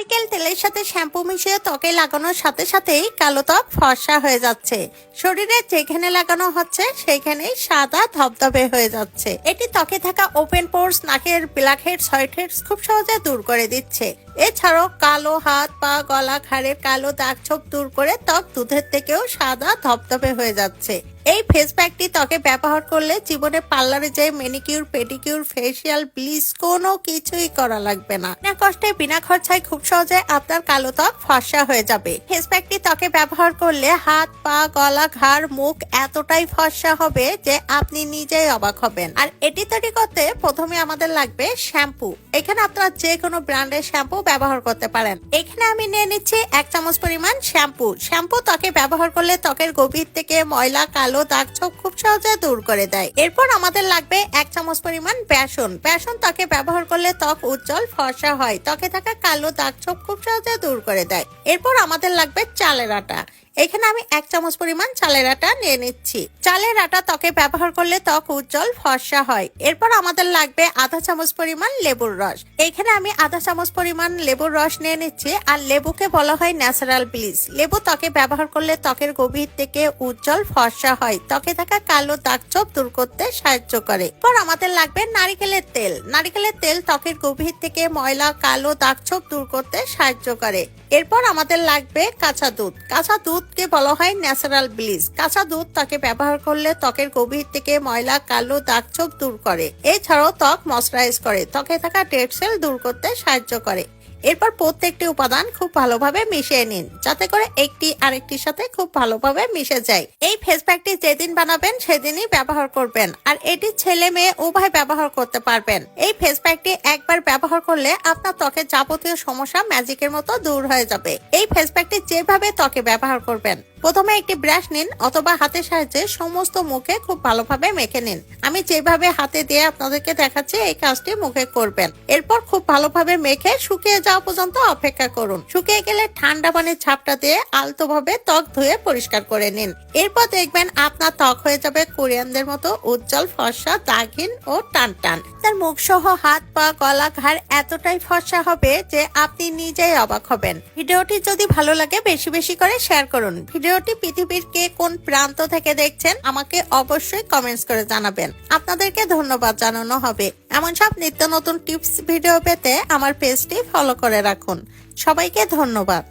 নারকেল তেলের সাথে শ্যাম্পু মিশিয়ে ত্বকে লাগানোর সাথে সাথেই কালো ত্বক ফর্সা হয়ে যাচ্ছে। শরীরে যেখানে লাগানো হচ্ছে, সেখানেই সাদা ধবধবে হয়ে যাচ্ছে। এটি ত্বকে থাকা ওপেন পোর্স, নাকের ব্ল্যাক হেডস, হোয়াইট হেডস খুব সহজে দূর করে দিচ্ছে। এছাড়াও কালো হাত পা, গলা ঘাড়ের কালো দাগ ছোপ দূর করে ত্বক দুধের থেকেও সাদা ধবধবে হয়ে যাচ্ছে। এই ফেস প্যাকটি ত্বকে ব্যবহার করলে জীবনে পার্লারে যে মেনিকিউর পেডিকিউর ফেসিয়াল ব্লিচ কোনো কিছুই করা লাগবে না। না কষ্টে, বিনা খরচায় খুব সহজে আপনার কালো ত্বক ফর্সা হয়ে যাবে। ফেস প্যাকটি ত্বকে ব্যবহার করলে হাত পা, গলা ঘাড়, মুখ এতটাই ফর্সা হবে যে আপনি নিজেই অবাক হবেন। আর এটি তৈরি করতে প্রথমে আমাদের লাগবে শ্যাম্পু। এখানে আপনারা যে কোনো ব্র্যান্ডের শ্যাম্পু ব্যবহার করতে পারেন। এখানে আমি নিয়ে নিচ্ছি এক চামচ পরিমাণ শ্যাম্পু। শ্যাম্পু ত্বকে ব্যবহার করলে ত্বকের গভীর থেকে ময়লা, কালো দাগ, ছোপ খুব সহজে দূর করে দেয়। এরপর আমাদের লাগবে এক চামচ পরিমাণ বেসন। বেসন ত্বকে ব্যবহার করলে ত্বক উজ্জ্বল, ফর্সা হয়। ত্বকে থাকা কালো দাগ, ছোপ খুব সহজে দূর করে দেয়। এরপর আমাদের লাগবে চালের আটা। এখানে আমি এক চামচ পরিমাণ চালের আটা নিয়ে নিচ্ছি। চালের আটা ত্বকে ব্যবহার করলে ত্বক উজ্জ্বল, ফর্সা হয়। এরপর আমাদের লাগবে আধা চামচ পরিমাণ লেবুর রস। এখানে আমি আধা চামচ পরিমাণ লেবুর রস নিয়ে নিচ্ছি, আর লেবুকে বলা হয় ন্যাচারাল ব্লিচ। লেবু ত্বকে ব্যবহার করলে ত্বকের গভীর থেকে উজ্জ্বল, ফর্সা হয়। ত্বকে থাকা কালো দাগ ছোপ দূর করতে সাহায্য করে। এরপর আমাদের লাগবে নারিকেলের তেল। নারিকেলের তেল ত্বকের গভীর থেকে ময়লা, কালো দাগ ছোপ দূর করতে সাহায্য করে। এরপর আমাদের লাগবে কাঁচা দুধ। কাঁচা দুধকে বলা হয় ন্যাচারাল ব্লিচ। কাঁচা দুধ তাকে ব্যবহার করলে ত্বকের গভীর থেকে ময়লা, কালো দাগ চোখ দূর করে। এছাড়াও ত্বক ময়শ্চারাইজ করে। ত্বকে থাকা ডেড সেল দূর করতে সাহায্য করে। এরপর প্রত্যেকটি উপাদান খুব ভালোভাবে মিশিয়ে নিন, যাতে করে একটি আরেকটির সাথে খুব ভালোভাবে মিশে যায়। এই ফেস প্যাকটি যেদিন বানাবেন, সেদিনই ব্যবহার করবেন, আর এটি ছেলে মেয়ে উভয় ব্যবহার করতে পারবেন। এই ফেস প্যাকটি একবার ব্যবহার করলে আপনার ত্বকের যাবতীয় সমস্যা ম্যাজিকের মতো দূর হয়ে যাবে। এই ফেস প্যাকটি যেভাবে ত্বকে ব্যবহার করবেন, প্রথমে একটি ব্রাশ নিন অথবা হাতের সাহায্যে সমস্ত মুখে খুব ভালোভাবে মেখে নিন। আমি যেভাবে হাতে দিয়ে আপনাদেরকে দেখাচ্ছি, এই কাজটি মুখে করবেন। এরপর খুব ভালোভাবে মেখে শুকিয়ে যাওয়া পর্যন্ত অপেক্ষা করুন। শুকিয়ে গেলে ঠান্ডা পানির ছাপটা দিয়ে আলতোভাবে ত্বক ধুয়ে পরিষ্কার করে নিন। এরপর দেখবেন আপনার ত্বক হয়ে যাবে কোরিয়ানদের মতো উজ্জ্বল ফর্সা দাগিন ও টান টান তার মুখ সহ হাত, পা, গলা, ঘাড় এতটাই ফর্সা হবে যে আপনি নিজেই অবাক হবেন। ভিডিওটি যদি ভালো লাগে বেশি বেশি করে শেয়ার করুন। ভিডিওটি পৃথিবীর কে কোন প্রান্ত থেকে দেখছেন আমাকে অবশ্যই কমেন্টস করে জানাবেন। আপনাদেরকে ধন্যবাদ জানানো হবে। এমন সব নিত্য নতুন টিপস ভিডিও পেতে আমার পেজটি ফলো করে রাখুন। সবাইকে ধন্যবাদ।